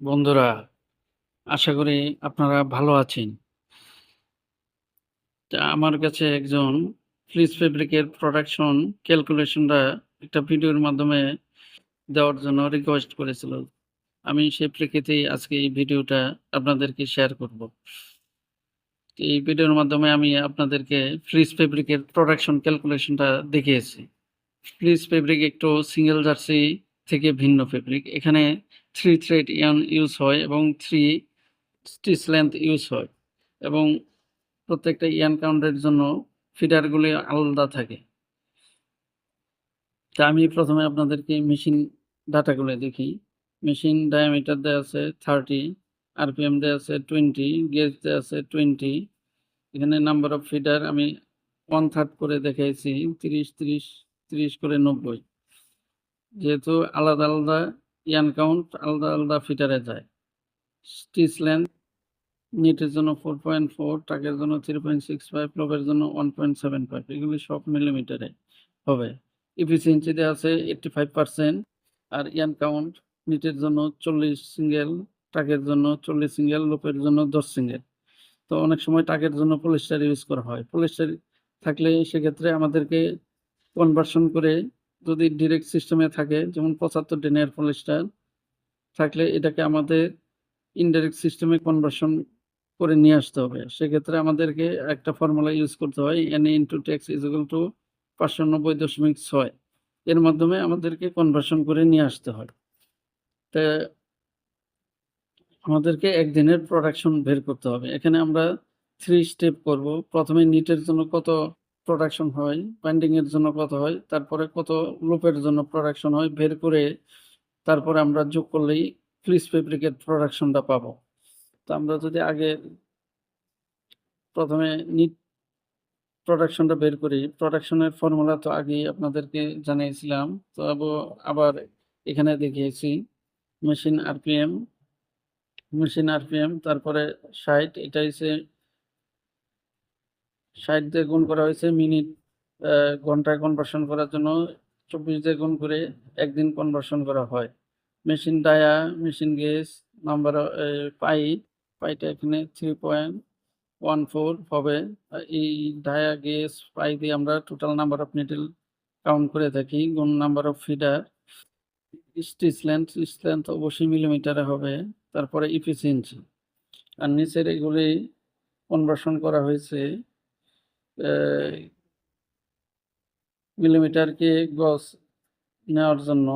বন্ধুরা, আশা করি আপনারা ভালো আছেন। তা আমার কাছে একজন ফ্লিস ফেব্রিকের প্রোডাকশন ক্যালকুলেশনটা একটা ভিডিওর মাধ্যমে দেওয়ার জন্য রিকোয়েস্ট করেছিল। আমি সেই প্রেক্ষিতেই আজকে এই ভিডিওটা আপনাদেরকে শেয়ার করব। এই ভিডিওর মাধ্যমে আমি আপনাদেরকে ফ্লিস ফেব্রিকের প্রোডাকশন ক্যালকুলেশনটা দেখিয়েছি। ফ্লিস ফেব্রিক একটু সিঙ্গেল জার্সি থেকে ভিন্ন ফেব্রিক। এখানে 3 থ্রেড ইয়ান ইউজ হয় এবং থ্রি স্টিচ লেংথ ইউজ হয় এবং প্রত্যেকটা ইয়ান কাউন্টের জন্য ফিডারগুলি আলাদা থাকে। তা আমি প্রথমে আপনাদেরকে মেশিন ডাটাগুলো দেখি। মেশিন ডায়ামিটার দেয়া আছে 30, আরপিএম দেয়া আছে 20, গেজ দেয়া আছে 20 এখানে নাম্বার অফ ফিডার আমি 1/3 করে দেখাইছি 30, 30, 30 করে 90 যেহেতু আলাদা, আলাদা ইয়ার্ন কাউন্ট আলাদা, আলাদা ফিটারে যায়। স্টিচ লেংথ নিটের জন্য 4.4, টাকের জন্য 3.65, লোপের জন্য 1.75 এগুলি সব মিলিমিটারে হবে। এফিসিয়েন্সি দেয়া আছে 85% আর ইয়ান কাউন্ট নিটের জন্য 40 সিঙ্গেল, টাকের জন্য 40 সিঙ্গেল, লোপের জন্য 10 সিঙ্গেল। তো অনেক সময় টাকের জন্য পলিস্টার ইউজ করা হয়। পলিস্টার থাকলে সেক্ষেত্রে আমাদেরকে কনভার্সন করে যদি ডিরেক্ট সিস্টেমে থাকে, যেমন 75 ডেনের পলিস্টার থাকলে এটাকে আমাদের ইনডাইরেক্ট সিস্টেমে কনভার্সন করে নিয়ে আসতে হবে। সেক্ষেত্রে আমাদেরকে একটা ফর্মুলা ইউজ করতে হয় Na into tex is equal to 590.6 এর মাধ্যমে আমাদেরকে কনভার্সন করে নিয়ে আসতে হয়। তা আমাদেরকে একদিনের প্রোডাকশন বের করতে হবে। এখানে আমরা থ্রি স্টেপ করব। প্রথমে নিটের জন্য কত প্রোডাকশন হয়, বাইন্ডিং এর জন্য কত হয়, তারপরে কত লুপের জন্য প্রোডাকশন হয় বের করে তারপরে আমরা যোগ করলেই ফ্লিস ফেব্রিকের প্রোডাকশনটা পাবো। তো আমরা যদি আগে প্রথমে নিট প্রোডাকশনটা বের করি। প্রোডাকশনের ফর্মুলা তো আগেই আপনাদেরকে জানিয়েছিলাম। তো আবার এখানে দেখিয়েছি। মেশিন আরপিএম, মেশিন আরপিএম তারপরে 60 এটা হইছে 60 দিয়ে গুণ করা হয়েছে মিনিট ঘন্টায় কনভার্সন করার জন্য 24 দিয়ে গুণ করে 1 দিন কনভার্সন করা হয়। Machine dia, machine gauge number pi, পাইটা এখানে 3.14 হবে। এই ডায়া, গেজ, পাই দিয়ে আমরা total number of needle count করে থাকি গুণ number of feeder. Stitch length, stitch length অবশ্যই মিলিমিটারে হবে। তারপরে এফিসিয়েন্সি। আর নিচের এগুলি কনভার্সন করা হয়েছে মিলিমিটারকে গজ নেওয়ার জন্য।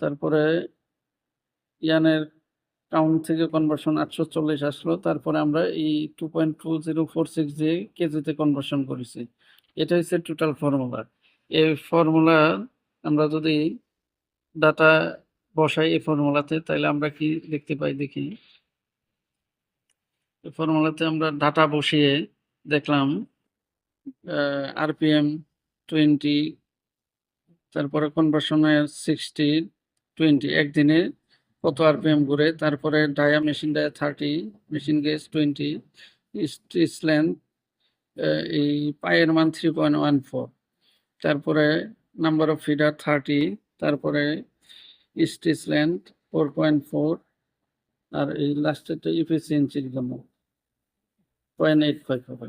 তারপরে ইয়ার্নের কাউন্ট থেকে কনভার্সন 840 আসলো। তারপরে আমরা এই 2.2046 দিয়ে কেজিতে কনভার্সন করেছি। এটা হচ্ছে টোটাল ফর্মুলা। এই ফর্মুলা আমরা যদি ডাটা বসাই এই ফর্মুলাতে তাইলে আমরা কি দেখতে পাই দেখি। ফর্মুলাতে আমরা ডাটা বসিয়ে দেখলাম আরপিএম 20 তারপরে কনভার্সনের 60, 20 একদিনে কত আরপিএম ঘুরে তারপরে dia machine dia 30, machine gauge 20, stitch আ এই পাইয়ের মান 3.14 তারপরে নাম্বার অফ ফিডার 30 তারপরে স্টিচ লেংথ 4.4 আর এই লাস্টেরটা এফিসিয়েন্সির জন্য। 0.85 হবে।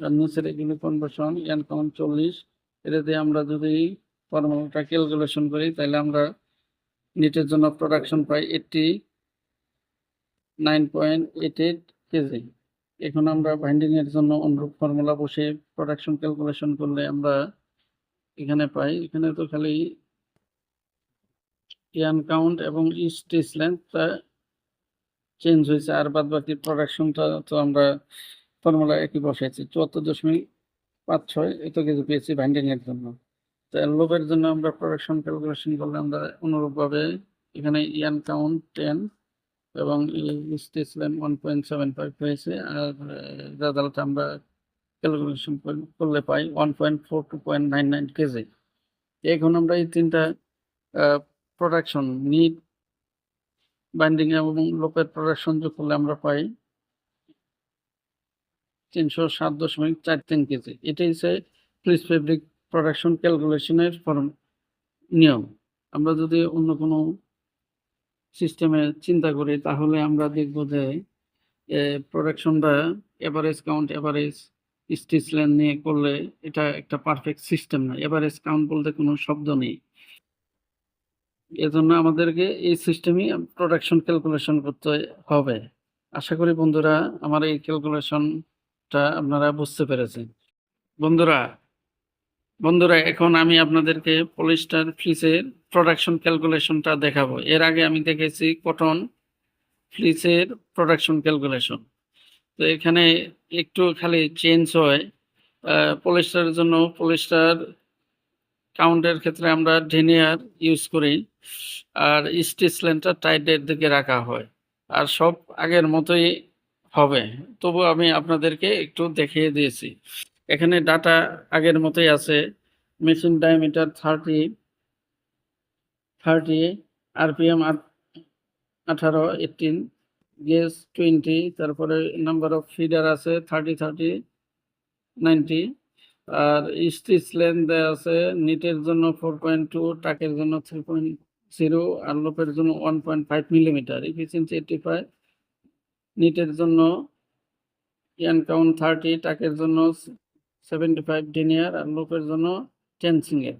আর নিচের এগুলো কনভার্সন ইয়ার্ন কাউন্ট 40 এটা দিয়ে আমরা যদি ফর্মুলাটা ক্যালকুলেশন করি তাইলে আমরা নিটের জন্য প্রোডাকশন পাই 89.88 কেজি। এখন আমরা বাইন্ডিং এর জন্য অনুরূপ ফর্মুলা বসিয়ে প্রোডাকশন ক্যালকুলেশন করলে আমরা এখানে পাই। এখানে তো খালি ইয়ার্ন কাউন্ট এবং স্টিচ লেংথটা চেঞ্জ হয়েছে। আর বাদবাকি প্রোডাকশনটা তো আমরা ফর্মুলা একই বসাইছি। 74.56 এত কেজি পেয়েছি বাইন্ডিং এর জন্য। তো লোপের জন্য আমরা প্রোডাকশন ক্যালকুলেশন করলে আমরা অনুরূপভাবে এখানে ইয়ান কাউন্ট টেন এবং স্টিচ লেংথ 1.75 হয়েছে। আর রেজাল্ট আমরা ক্যালকুলেশন করলে পাই 1.42.99 কেজি। এখন আমরা এই তিনটা প্রোডাকশন নিট, বাইন্ডিং এবং লোপের প্রোডাকশন যোগ করলে আমরা পাই 307.43 কেজি। এটাই হচ্ছে ফ্লিস ফেব্রিক প্রোডাকশন ক্যালকুলেশনের ফর্ম, নিয়ম। আমরা যদি অন্য কোনো সিস্টেমে চিন্তা করি, তাহলে আমরা দেখব যে প্রোডাকশনটা average count average stitch length নিয়ে করলে এটা একটা পারফেক্ট সিস্টেম না এভারেজ কাউন্ট বলতে কোনো শব্দ নেই এজন্য আমাদেরকে এই সিস্টেমই প্রোডাকশন ক্যালকুলেশন করতে হবে আশা করি বন্ধুরা, আমার এই ক্যালকুলেশনটা আপনারা বুঝতে পেরেছেন। বন্ধুরা বন্ধুরা, এখন আমি আপনাদেরকে পলিস্টার ফ্লিসের প্রোডাকশন ক্যালকুলেশনটা দেখাবো। এর আগে আমি দেখেছি কটন ফ্লিসের প্রোডাকশন ক্যালকুলেশন তো এখানে একটু খালি চেঞ্জ হয়। পলিস্টারের জন্য পলিস্টার কাউন্টের ক্ষেত্রে আমরা ডেনিয়ার ইউজ করি। আর স্টিচ লেনটা টাইটের দিকে রাখা হয়। আর সব আগের মতোই হবে। তবু আমি আপনাদেরকে একটু দেখিয়ে দিয়েছি। এখানে ডাটা আগের মতোই আছে। Machine diameter thirty thirty, RPM আঠারো, এইটিন, গেস টোয়েন্টি, তারপরে নাম্বার অফ ফিডার আছে থার্টি থার্টি, নাইনটি, আর স্টিচ লেন দেওয়া আছে নিটের জন্য ফোর পয়েন্ট টু, টাকের জন্য থ্রি পয়েন্ট জিরো, আর লোপের জন্য one point five millimetre efficiency eighty five নিটের জন্য, ইয়ান কাউন্ট থার্টি, টাকের জন্য সেভেন্টি ফাইভ ডিনিয়ার আর লোপের জন্য টেন সিঙ্গেল।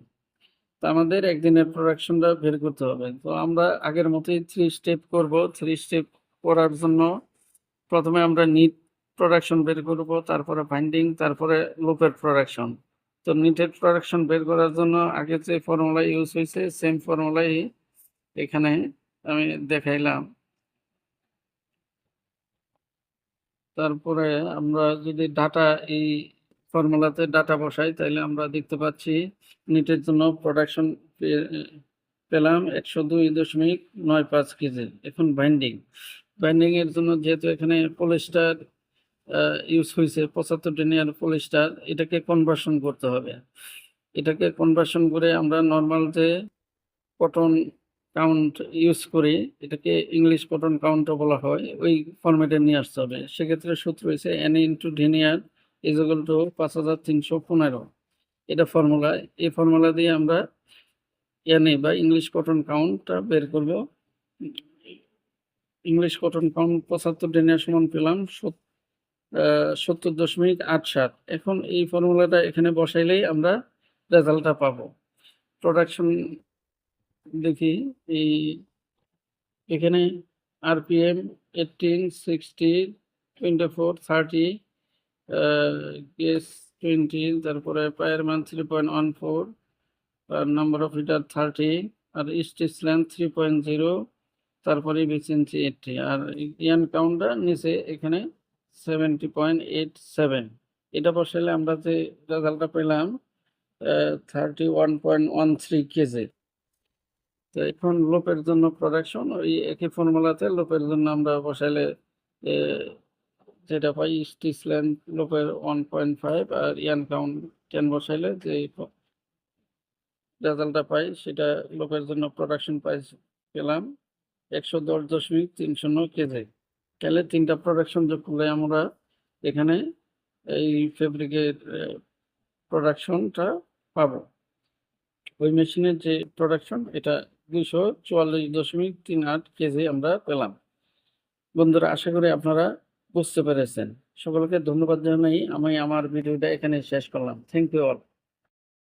তো আমাদের একদিনের প্রোডাকশনটা বের করতে হবে। তো আমরা আগের মতোই থ্রি স্টেপ করব। থ্রি স্টেপ করার জন্য প্রথমে আমরা নিট প্রোডাকশন বের করব, তারপরে বাইন্ডিং তারপরে লুপের প্রোডাকশন তো নিটের প্রোডাকশন বের করার জন্য আগে যে ফর্মুলা ইউজ হয়েছে সেম ফর্মুলাই এখানে আমি দেখাইলাম। তারপরে আমরা যদি ডাটা এই ফর্মুলাতে ডাটা বসাই তাহলে আমরা দেখতে পাচ্ছি নিটের জন্য প্রোডাকশন পেলাম একশো দুই দশমিক নয় পাঁচ কেজি। এখন বাইন্ডিং বাইন্ডিং এর জন্য যেহেতু এখানে পলিস্টার ইউজ হয়েছে পঁচাত্তর ডেনিয়ার পলিস্টার এটাকে কনভার্সন করতে হবে। এটাকে কনভার্সন করে আমরা নর্মাল যে কটন কাউন্ট ইউজ করে, এটাকে ইংলিশ কটন কাউন্টও বলা হয়, ওই ফরম্যাটে নিয়ে আসতে হবে। সেক্ষেত্রে সূত্র হয়েছে N into denier is equal to পাঁচ হাজার তিনশো পনেরো। এটা ফর্মুলা এই ফর্মুলা দিয়ে আমরা এনএ বা ইংলিশ কটন কাউন্টটা বের করব। ইংলিশ কটন কাউন্ট পঁচাত্তর ডেনিয়ার সমান পেলাম সত্তর দশমিক আট সাত। এখন এই ফর্মুলাটা এখানে বসাইলেই আমরা রেজাল্টটা পাবো। প্রোডাকশন দেখি, এই এখানে RPM eighteen sixty twenty four thirty gauge twenty তারপরে পায়ের থ্রি পয়েন্ট ওয়ান ফোর আর number of litre thirty R stitch length three point zero তারপরে এফিসিয়েন্সি এইটটি আর ইয়ান কাউন্টার নিচে এখানে সেভেন্টি পয়েন্ট এইট সেভেন এটা বসালে আমরা যে রেজাল্টটা পেলাম thirty one point one three KG তো এখন লোপের জন্য প্রোডাকশন ওই একই ফর্মুলাতে লোপের জন্য আমরা বসাইলে যেটা পাই স্টিচ লেন্থ লোপের ওয়ান পয়েন্ট ফাইভ আর ইয়ান কাউন্ট টেন বসাইলে যে রেজাল্টটা পাই, সেটা লোপের জন্য প্রোডাকশন পাই পেলাম একশো দশ দশমিক তিন শূন্য কেজি। তাহলে তিনটা প্রোডাকশন যোগ করলে আমরা এখানে এই ফেব্রিকের প্রোডাকশনটা পাবো। ওই মেশিনের যে প্রোডাকশন এটা দুশো চুয়াল্লিশ দশমিক তিন আট কেজি আমরা পেলাম। বন্ধুরা, আশা করি আপনারা বুঝতে পেরেছেন। সকলকে ধন্যবাদ জানাই। আমি আমার ভিডিওটা এখানে শেষ করলাম। Thank you all